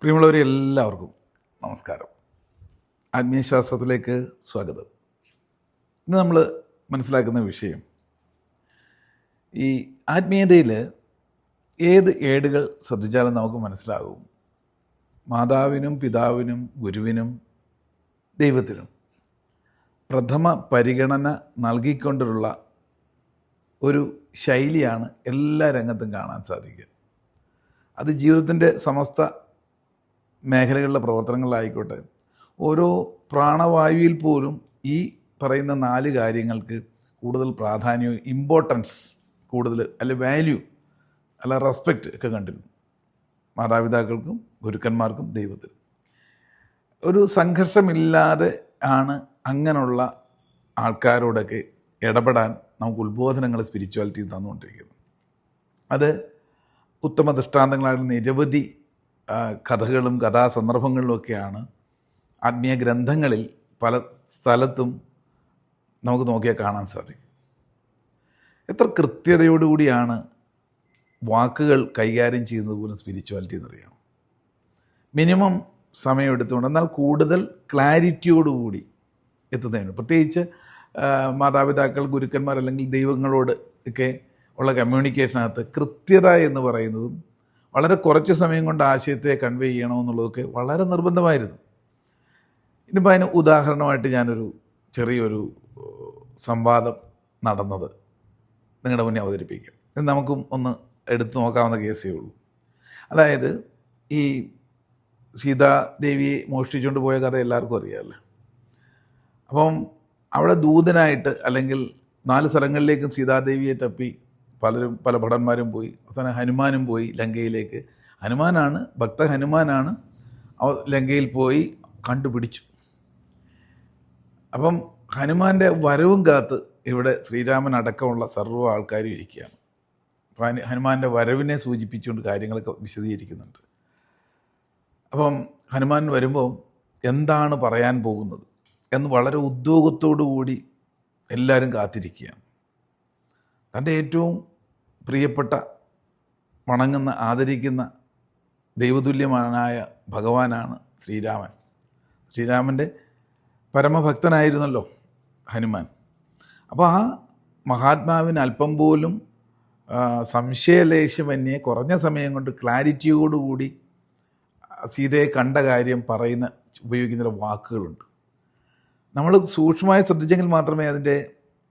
പ്രിയമുള്ളവരെ എല്ലാവർക്കും നമസ്കാരം. ആത്മീയശാസ്ത്രത്തിലേക്ക് സ്വാഗതം. ഇന്ന് നമ്മൾ മനസ്സിലാക്കുന്ന വിഷയം ഈ ആത്മീയതയിൽ ഏത് ഏടുകൾ ശ്രദ്ധിച്ചാലും നമുക്ക് മനസ്സിലാകും. മാതാവിനും പിതാവിനും ഗുരുവിനും ദൈവത്തിനും. പ്രഥമ പരിഗണന നൽകിക്കൊണ്ടുള്ള ഒരു ശൈലിയാണ് എല്ലാ രംഗത്തും കാണാൻ സാധിക്കുക. അത് ജീവിതത്തിന്റെ സമസ്ത മേഖലകളിലെ പ്രവർത്തനങ്ങളിലായിക്കോട്ടെ. ഓരോ പ്രാണവായുവിൽ പോലും ഈ പറയുന്ന നാല് കാര്യങ്ങൾക്ക് കൂടുതൽ പ്രാധാന്യവും ഇമ്പോർട്ടൻസ് കൂടുതൽ അല്ലെ വാല്യൂ അല്ല റെസ്പെക്റ്റ് ഒക്കെ കണ്ടിരുന്നു. മാതാപിതാക്കൾക്കും ഗുരുക്കന്മാർക്കും ദൈവത്തിനും. ഒരു സംഘർഷമില്ലാതെ ആണ് അങ്ങനെയുള്ള ആൾക്കാരോടൊക്കെ ഇടപെടാൻ നമുക്ക് ഉത്ബോധനങ്ങൾ സ്പിരിച്വാലിറ്റി തന്നുകൊണ്ടിരിക്കുന്നത്. അത് ഉത്തമ ദൃഷ്ടാന്തങ്ങളായിട്ട് നിരവധി കഥകളും കഥാസന്ദർഭങ്ങളിലുമൊക്കെയാണ് ആത്മീയ ഗ്രന്ഥങ്ങളിൽ പല സ്ഥലത്തും നമുക്ക് നോക്കിയാൽ കാണാൻ സാധിക്കും. എത്ര കൃത്യതയോടുകൂടിയാണ് വാക്കുകൾ കൈകാര്യം ചെയ്യുന്നത് പോലും സ്പിരിച്വാലിറ്റി എന്നറിയാം. മിനിമം സമയം എടുത്തുകൊണ്ട് എന്നാൽ കൂടുതൽ ക്ലാരിറ്റിയോടുകൂടി എത്തുന്നതിന് പ്രത്യേകിച്ച് മാതാപിതാക്കൾ ഗുരുക്കന്മാർ അല്ലെങ്കിൽ ദൈവങ്ങളോട് ഒക്കെ ഉള്ള കമ്മ്യൂണിക്കേഷനകത്ത് കൃത്യത എന്ന് പറയുന്നതും വളരെ കുറച്ച് സമയം കൊണ്ട് ആശയത്തെ കൺവേ ചെയ്യണമെന്നുള്ളതൊക്കെ വളരെ നിർബന്ധമായിരുന്നു. ഇനിയിപ്പോൾ അതിന് ഉദാഹരണമായിട്ട് ഞാനൊരു ചെറിയൊരു സംവാദം നടന്നത് നിങ്ങളുടെ മുന്നേ അവതരിപ്പിക്കാം. ഇത് നമുക്കും ഒന്ന് എടുത്തു നോക്കാവുന്ന കേസേ ഉള്ളൂ. അതായത് ഈ സീതാദേവിയെ മോഷ്ടിച്ചുകൊണ്ട് പോയ കഥ എല്ലാവർക്കും അറിയാമല്ലോ? അപ്പം അവിടെ ദൂതനായിട്ട് അല്ലെങ്കിൽ നാല് സ്ഥലങ്ങളിലേക്കും സീതാദേവിയെ തപ്പി പലരും പല ഭടന്മാരും പോയി. അവസാനം ഹനുമാനും പോയി ലങ്കയിലേക്ക്. ഹനുമാനാണ് ഭക്ത ഹനുമാനാണ് അവ- ലങ്കയിൽ പോയി കണ്ടുപിടിച്ചു. അപ്പം ഹനുമാന്റെ വരവും കാത്ത് ഇവിടെ ശ്രീരാമൻ അടക്കമുള്ള സർവ ആൾക്കാരും ഇരിക്കുകയാണ്. അപ്പം ഹനു- ഹനുമാന്റെ വരവിനെ സൂചിപ്പിച്ചുകൊണ്ട് കാര്യങ്ങളൊക്കെ വിശദീകരിക്കുന്നുണ്ട്. അപ്പം ഹനുമാൻ വരുമ്പോൾ എന്താണ് പറയാൻ പോകുന്നത് എന്ന് വളരെ ഉദ്യോഗത്തോടു കൂടി എല്ലാവരും കാത്തിരിക്കുകയാണ്. തന്റെ ഏറ്റവും പ്രിയപ്പെട്ട വണങ്ങുന്ന ആദരിക്കുന്ന ദൈവതുല്യമാനായ ഭഗവാനാണ് ശ്രീരാമൻ. ശ്രീരാമന്റെ പരമഭക്തനായിരുന്നല്ലോ ഹനുമാൻ. അപ്പോൾ ആ മഹാത്മാവിന് അല്പം പോലും സംശയലേശമന്യേ കുറഞ്ഞ സമയം കൊണ്ട് ക്ലാരിറ്റിയോടുകൂടി സീതയെ കണ്ട കാര്യം പറയുന്ന ഉപയോഗിക്കുന്ന ചില വാക്കുകളുണ്ട്. നമ്മൾ സൂക്ഷ്മമായി ശ്രദ്ധിച്ചെങ്കിൽ മാത്രമേ അതിന്റെ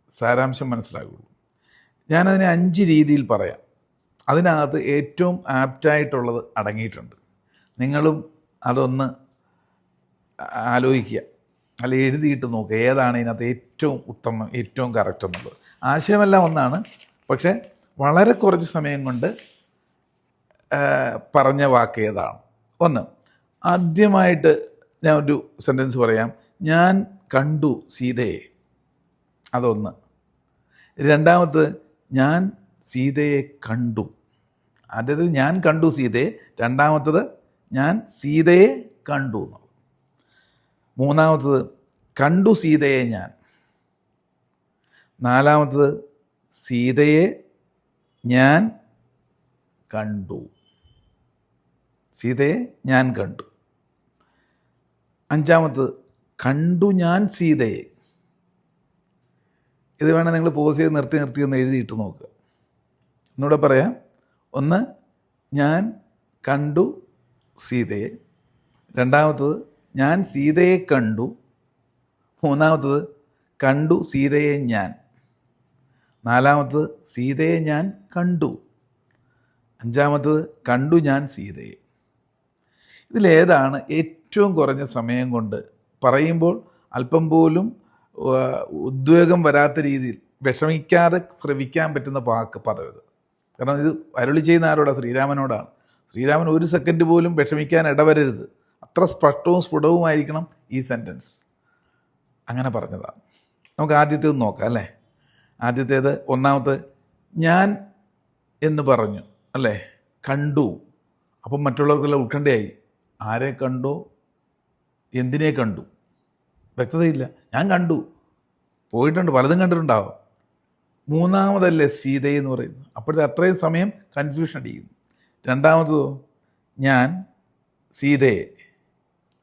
സാരാംശം മനസ്സിലാകുള്ളൂ. ഞാനതിനെ അഞ്ച് രീതിയിൽ പറയാം. അതിനകത്ത് ഏറ്റവും ആപ്റ്റായിട്ടുള്ളത് അടങ്ങിയിട്ടുണ്ട്. നിങ്ങളും അതൊന്ന് ആലോചിക്കുക. അല്ല എഴുതിയിട്ട് നോക്കുക. ഏതാണ് ഇതിനകത്ത് ഏറ്റവും ഉത്തമം ഏറ്റവും കറക്റ്റ് എന്നുള്ളത്. ആശയമെല്ലാം ഒന്നാണ്. പക്ഷേ വളരെ കുറച്ച് സമയം കൊണ്ട് പറഞ്ഞ വാക്ക് ഏതാണ്? ഒന്ന് ആദ്യമായിട്ട് ഞാൻ ഒരു സെന്റൻസ് പറയാം. ഞാൻ കണ്ടു സീതയെ. അതൊന്ന്. രണ്ടാമത് ഞാൻ സീതയെ കണ്ടു. ആദ്യത് ഞാൻ കണ്ടു സീതയെ. രണ്ടാമത്തത് ഞാൻ സീതയെ കണ്ടു മൂന്നാമത്തത് കണ്ടു സീതയെ ഞാൻ. നാലാമത്തത് സീതയെ ഞാൻ കണ്ടു. സീതയെ ഞാൻ കണ്ടു. അഞ്ചാമത്തത് കണ്ടു ഞാൻ സീതയെ. ഇത് വേണേൽ നിങ്ങൾ പോസ് ചെയ്ത് നിർത്തി നിർത്തി ഒന്ന് എഴുതിയിട്ട് നോക്കുക ഒന്നുകൂടെ പറയാം ഒന്ന് ഞാൻ കണ്ടു സീതയെ. രണ്ടാമത്തത് ഞാൻ സീതയെ കണ്ടു. മൂന്നാമത്തത് കണ്ടു സീതയെ ഞാൻ. നാലാമത്തത് സീതയെ ഞാൻ കണ്ടു. അഞ്ചാമത്തത് കണ്ടു ഞാൻ സീതയെ. ഇതിലേതാണ് ഏറ്റവും കുറഞ്ഞ സമയം കൊണ്ട് പറയുമ്പോൾ അല്പം പോലും ഉദ്വേഗം വരാത്ത രീതിയിൽ വിഷമിക്കാതെ ശ്രവിക്കാൻ പറ്റുന്ന വാക്ക് പറയരുത്. കാരണം ഇത് അരുളി ചെയ്യുന്ന ആരോടാണ് ശ്രീരാമനോടാണ്. ശ്രീരാമൻ ഒരു സെക്കൻഡ് പോലും വിഷമിക്കാൻ ഇടവരരുത്. അത്ര സ്പഷ്ടവും സ്ഫുടവുമായിരിക്കണം ഈ സെന്റൻസ് അങ്ങനെ പറഞ്ഞതാണ്. നമുക്ക് ആദ്യത്തേത് നോക്കാം അല്ലേ? ആദ്യത്തേത് ഒന്നാമത്തെ ഞാൻ എന്ന് പറഞ്ഞു അല്ലേ? കണ്ടു. അപ്പം മറ്റുള്ളവർക്കെല്ലാം ഉത്കണ്ഠയായി. ആരെ കണ്ടോ? എന്തിനെ കണ്ടു? വ്യക്തതയില്ല. ഞാൻ കണ്ടു. പോയിട്ടുണ്ട്. പലതും കണ്ടിട്ടുണ്ടാവും. മൂന്നാമതല്ലേ സീതയെന്ന് പറയുന്നത്. അപ്പോഴത്തെ അത്രയും സമയം കൺഫ്യൂഷൻ അടിക്കുന്നു. രണ്ടാമത്തതോ? ഞാൻ സീതയെ.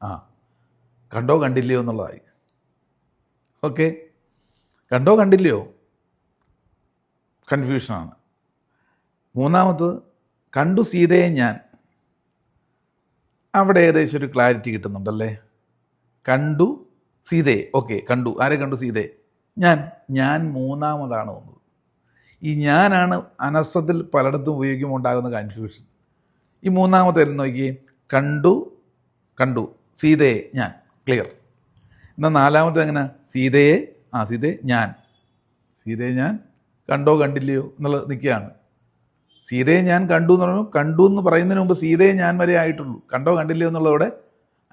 ആ കണ്ടോ കണ്ടില്ലയോ എന്നുള്ളതായി. ഓക്കെ. കണ്ടോ കണ്ടില്ലയോ? കൺഫ്യൂഷനാണ് മൂന്നാമത് കണ്ടു സീതയെ ഞാൻ. അവിടെ ഏകദേശം ഒരു ക്ലാരിറ്റി കിട്ടുന്നുണ്ടല്ലേ? കണ്ടു സീതയെ. ഓക്കെ കണ്ടു. ആരെ കണ്ടു സീതയെ? ഞാൻ ഞാൻ മൂന്നാമതാണ് വന്നത്. ഈ ഞാനാണ് അനസ്വത്തിൽ പലയിടത്തും ഉപയോഗിക്കുമ്പോൾ ഉണ്ടാകുന്ന കൺഫ്യൂഷൻ ഈ മൂന്നാമത്തെ എന്ന് നോക്കി കണ്ടു കണ്ടു. സീതയെ ഞാൻ. ക്ലിയർ എന്നാൽ നാലാമത്തെ എങ്ങനെ? സീതയെ ആ സീതയെ ഞാൻ. സീതയെ ഞാൻ കണ്ടോ കണ്ടില്ലയോ എന്നുള്ള നിൽക്കുകയാണ്. സീതയെ ഞാൻ കണ്ടു എന്ന് പറഞ്ഞു കണ്ടു എന്ന് പറയുന്നതിന് മുമ്പ് സീതയെ ഞാൻ വരെ ആയിട്ടുള്ളൂ. കണ്ടോ കണ്ടില്ലയോ എന്നുള്ളതോടെ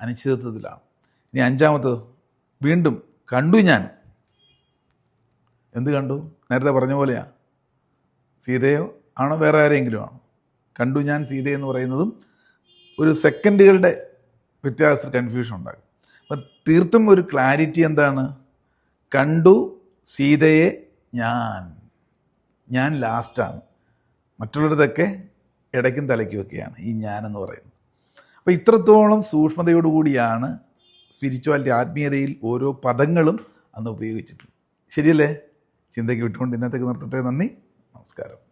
അനിശ്ചിതത്വത്തിലാണ്. ഇനി അഞ്ചാമത് വീണ്ടും കണ്ടു ഞാൻ. എന്ത് കണ്ടു? നേരത്തെ പറഞ്ഞ പോലെയാ. സീതയോ ആണോ വേറെ ആരെങ്കിലും ആണോ? കണ്ടു ഞാൻ സീതയെന്ന് പറയുന്നതും ഒരു സെക്കൻഡുകളുടെ വ്യത്യാസത്തിൽ കൺഫ്യൂഷൻ ഉണ്ടാകും. അപ്പം തീർത്തും ഒരു ക്ലാരിറ്റി എന്താണ്? കണ്ടു സീതയെ ഞാൻ. ഞാൻ ലാസ്റ്റാണ് മറ്റുള്ളവരതൊക്കെ ഇടയ്ക്കും തലയ്ക്കുമൊക്കെയാണ് ഈ ഞാനെന്ന് പറയുന്നത്. അപ്പോൾ ഇത്രത്തോളം സൂക്ഷ്മതയോടുകൂടിയാണ് സ്പിരിച്വാലിറ്റി ആത്മീയതയിൽ ഓരോ പദങ്ങളും അന്ന് ഉപയോഗിച്ചിട്ടുണ്ട് ശരിയല്ലേ? ചിന്തയ്ക്ക് വിട്ടുകൊണ്ട് ഇന്നത്തേക്ക് നിർത്തട്ടെ. നന്ദി. നമസ്കാരം.